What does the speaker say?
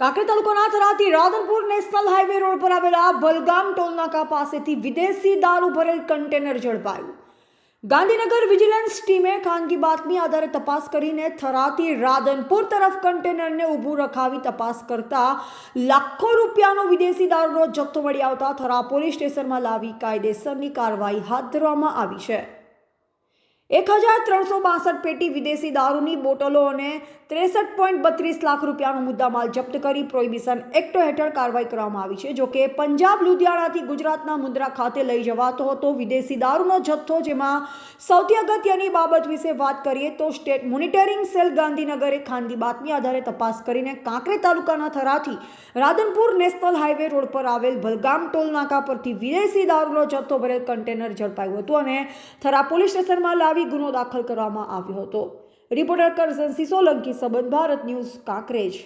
કાંકરી તાલુકાના થરાતી Radhanpur national highway road પર આવેલા બલગામ ટોલનાકા પાસેથી વિદેશી દારૂ ભરેલ કન્ટેનર ઝડપાયું. ગાંધીનગર વિજિલન્સ ટીમે ખાનગી બાતમી આધારે તપાસ કરીને થરાતી રાધનપુર તરફ કન્ટેનરને ઊભું રખાવી તપાસ કરતા લાખો રૂપિયાનો વિદેશી દારૂનો જથ્થો મળી આવતા થરા પોલીસ સ્ટેશનમાં લાવી કાયદેસરની કાર્યવાહી હાથ ધરવામાં આવી છે. એક હજાર ત્રણસો બાસઠ પેટી વિદેશી દારૂની બોટલો અને ત્રેસઠ પોઈન્ટ બત્રીસ લાખ રૂપિયાનો મુદ્દામાલ જપ્ત કરી પ્રોહિબિશન એક્ટો હેઠળ કાર્યવાહી કરવામાં આવી છે. જોકે પંજાબ, લુધિયાણાથી ગુજરાતના મુન્દ્રા ખાતે લઈ જવાતો હતો વિદેશી દારૂનો જથ્થો, જેમાં સૌથી અગત્યની બાબત વિશે વાત કરીએ તો સ્ટેટ મોનિટરિંગ સેલ ગાંધીનગરે ખાનગી બાતમી આધારે તપાસ કરીને કાંકરે તાલુકાના થરાથી રાધનપુર નેશનલ હાઈવે રોડ પર આવેલ ભલગામ ટોલ નાકા પરથી વિદેશી દારૂનો જથ્થો ભરેલ કન્ટેનર ઝડપાયું હતું અને થરા પોલીસ સ્ટેશનમાં લાવી ગુનો દાખલ કરવામાં આવ્યો હતો. રિપોર્ટર કરઝન સોલંકી સંબંધ ભારત ન્યૂઝ કાંકરેજ.